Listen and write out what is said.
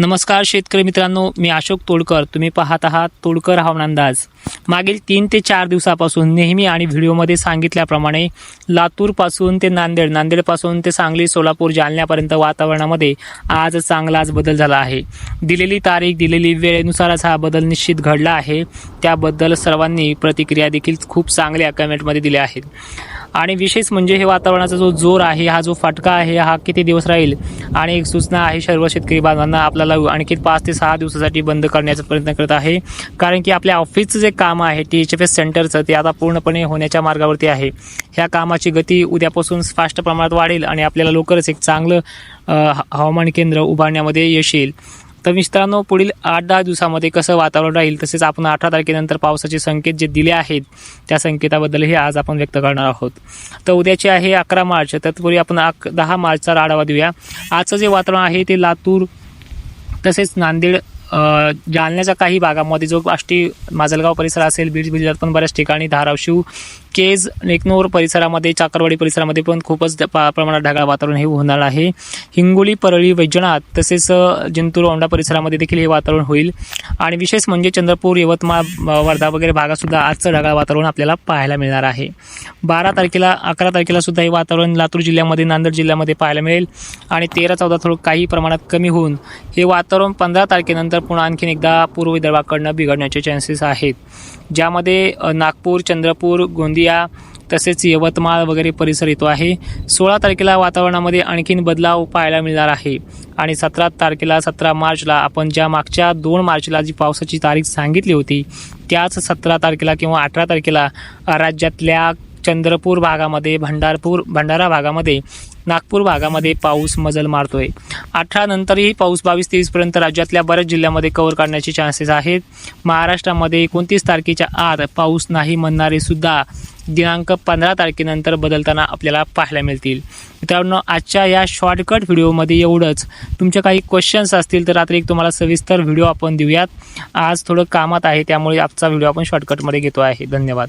नमस्कार शेतकरी मित्रांनो मी अशोक तोडकर. तुम्ही पाहत आहात तोडकर हवामान अंदाज. मागील तीन ते चार दिवसापासून नेहमी आणि व्हिडिओमध्ये सांगितल्याप्रमाणे लातूरपासून ते नांदेड नांदेडपासून ते सांगली सोलापूर जालन्यापर्यंत वातावरणामध्ये आज चांगलाच बदल झाला आहे. दिलेली तारीख दिलेली वेळेनुसारच हा बदल निश्चित घडला आहे. त्याबद्दल सर्वांनी प्रतिक्रिया देखील खूप चांगल्या कमेंटमध्ये दिल्या आहेत. आणि विशेष म्हणजे हे वातावरणाचा जो जोर आहे हा जो फटका आहे हा किती दिवस राहील? आणि एक सूचना आहे सर्व शेतकरी बांधवांना आपल्याला आणखी पाच ते सहा दिवसासाठी बंद करण्याचा प्रयत्न करत आहे. कारण की आपल्या ऑफिसचं जे काम आहे टी एच एफ एस सेंटरचं ते आता पूर्णपणे होण्याच्या मार्गावरती आहे. ह्या कामाची गती उद्यापासून फास्ट प्रमाणात वाढेल आणि आपल्याला लवकरच एक चांगलं ह- हवामान केंद्र उभारण्यामध्ये यश येईल. तर मित्रांनो पुढील आठ दहा दिवसामध्ये कसं वातावरण राहील तसेच आपण अठरा तारखेनंतर पावसाचे संकेत जे दिले आहेत त्या संकेताबद्दलही आज आपण व्यक्त करणार आहोत. तर उद्याचे आहे अकरा मार्च तत्पूर्वी आपण अक दहा मार्चचा आढावा देऊया. आजचं जे वातावरण आहे ते लातूर तसेच नांदेड जालन्याच्या काही भागामध्ये जो आष्टी माजलगाव परिसर असेल बीड जिल्ह्यात पण बऱ्याच ठिकाणी धाराशिव केज नेकनूर परिसरामध्ये चाकरवाडी परिसरामध्ये पण खूपच प्रमाणात ढगाळ वातावरण हे होणार आहे. हिंगोली परळी वैजनाथ तसेच जिंतूर औंढा परिसरामध्ये देखील हे वातावरण होईल. आणि विशेष म्हणजे चंद्रपूर यवतमाळ वर्धा वगैरे भागातसुद्धा आजचं ढगाळ वातावरण आपल्याला पाहायला मिळणार आहे. बारा तारखेला अकरा तारखेला सुद्धा हे वातावरण लातूर जिल्ह्यामध्ये नांदेड जिल्ह्यामध्ये पाहायला मिळेल. आणि तेरा चौदा थोडं काही प्रमाणात कमी होऊन हे वातावरण पंधरा तारखेनंतर पुन्हा आणखीन एकदा पूर्व विदर्भाकडनं बिघडण्याचे चान्सेस आहेत. ज्यामध्ये नागपूर चंद्रपूर गोंदिया तसेच यवतमाळ वगैरे परिसर येतो आहे. सोळा तारखेला वातावरणामध्ये आणखीन बदलाव पाहायला मिळणार आहे. आणि सतरा तारखेला सतरा मार्चला आपण ज्या मागच्या दोन मार्चला जी पावसाची तारीख सांगितली होती त्याच सतरा तारखेला किंवा अठरा तारखेला राज्यातल्या चंद्रपूर भागामध्ये भंडारपूर भंडारा भागामध्ये नागपूर भागामध्ये पाऊस मजल मारतोय. अठरा नंतरही पाऊस बावीस तेवीसपर्यंत राज्यातल्या बऱ्याच जिल्ह्यामध्ये कव्हर करण्याचे चान्सेस आहेत. महाराष्ट्रामध्ये एकोणतीस तारखेच्या आत पाऊस नाही म्हणणारे सुद्धा दिनांक पंधरा तारखेनंतर बदलताना आपल्याला पाहायला मिळतील. मित्रांनो आजच्या या शॉर्टकट व्हिडिओमध्ये एवढंच. तुमचे काही क्वेश्चन्स असतील तर रात्री एक तुम्हाला सविस्तर व्हिडिओ आपण देऊयात. आज थोडं कामात आहे त्यामुळे आजचा व्हिडिओ आपण शॉर्टकटमध्ये घेतो आहे. धन्यवाद.